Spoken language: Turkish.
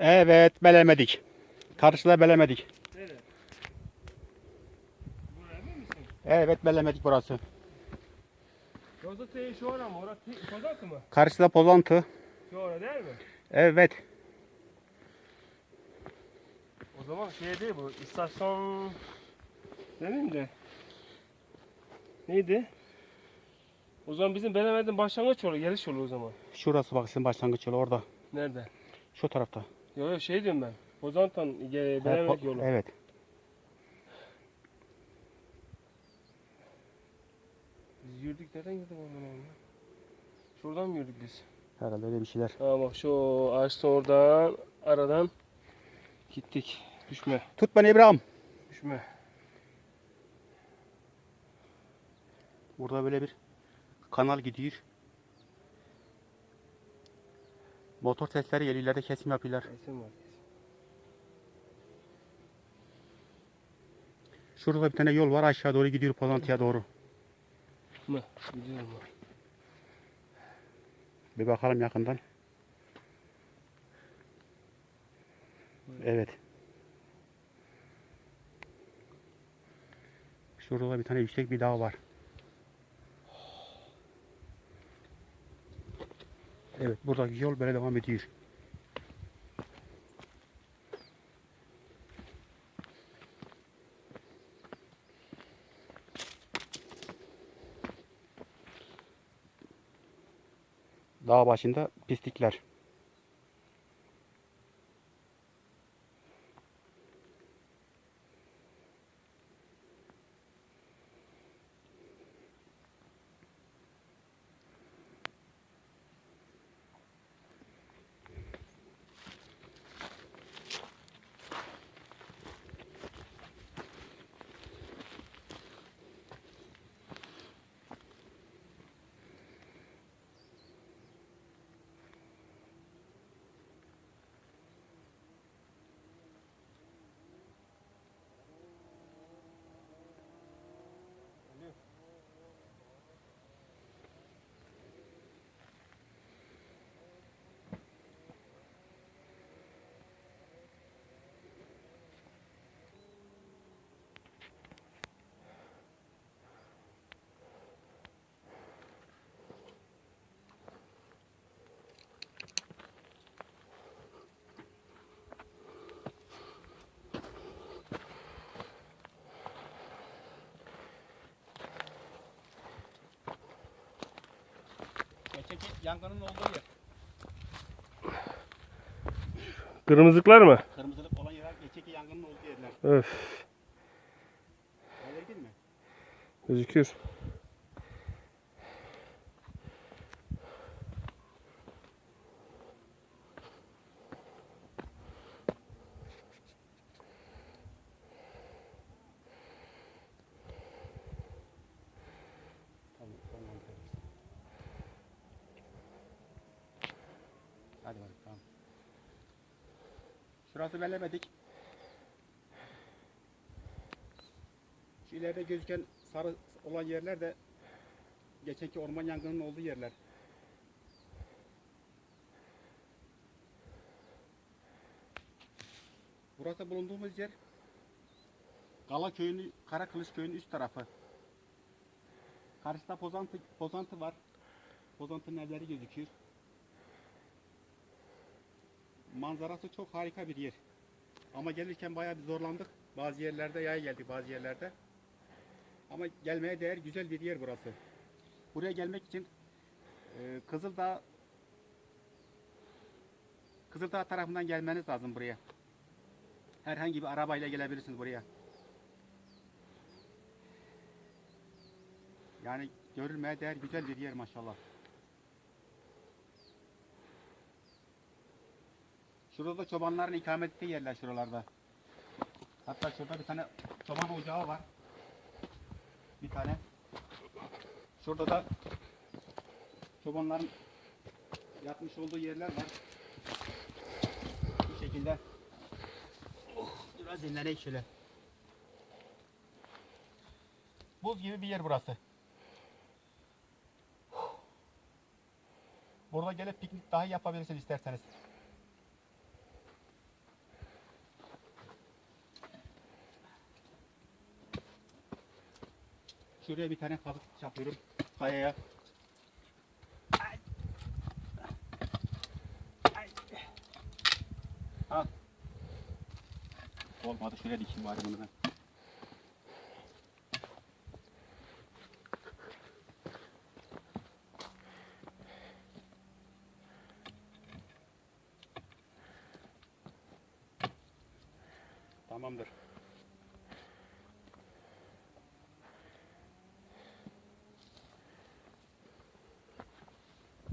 Evet belemedik. Karşıda belemedik. Misin? Evet belemedik burası. Te- şu ara mı? Orası Kozak mı? Karşıda pozantı. Şu ara değil mi? Evet. O zaman şey değil bu. istasyon demeyeyim de. Neydi? O zaman bizim Belemed'in başlangıç yolu, geliş yolu o zaman. Şurası bak sizin başlangıç yolu orada. Nerede? Şu tarafta. Yok yok şey diyorum ben. Bozantan e, Belemed yolu. Evet. Biz yürüdük nereden girdik ondan ya? Şuradan mı yürüdük biz? Herhalde öyle bir şeyler. Ha bak şu ağaçta oradan aradan gittik. Düşme, Tut beni İbrahim. düşme. Burada böyle bir kanal gidiyor. Motor sesleri geliyor. ileride kesim yapıyorlar. Kesin var. Şurada bir tane yol var. Aşağı doğru gidiyor Pozantı'ya doğru. Mı? Gidiyorum bak. Bir bakalım yakından. Evet. Şurada da bir tane yüksek bir dağ var. Evet buradaki yol böyle devam ediyor. Dağ başında pislikler. Yangının olduğu yer. Kırmızılıklar mı? Kırmızılık olan yer geçeki yangının olduğu yerler. Öf. Belirgin mi? Gözüküyor. Şurası bellemedik. Şu ileride gözüken sarı olan yerler de geçenki orman yangının olduğu yerler. Burası bulunduğumuz yer Gala köyünü, Karakılıç köyünün üst tarafı. Karşıda Pozantı, Pozantı var. Pozantı'nın evleri gözüküyor. Manzarası çok harika bir yer. Ama gelirken bayağı bir zorlandık. Bazı yerlerde yaya geldik bazı yerlerde. Ama gelmeye değer güzel bir yer burası. Buraya gelmek için e, Kızıldağ Kızıldağ tarafından gelmeniz lazım buraya. Herhangi bir arabayla gelebilirsiniz buraya. Yani görülmeye değer güzel bir yer maşallah. Şurada da çobanların ikamet ettiği yerler şuralarda. Hatta şurada bir tane çoban ocağı var. Bir tane. Şurada da çobanların yatmış olduğu yerler var. Bu şekilde. Oh, biraz dinleneyim şöyle. Buz gibi bir yer burası. Burada gelip piknik dahi yapabilirsiniz isterseniz. Şuraya bir tane kazık çapıyorum. Kayaya. Ay. Ay. Al. Olmadı şuraya dikeyim bari bunu ben. Tamamdır.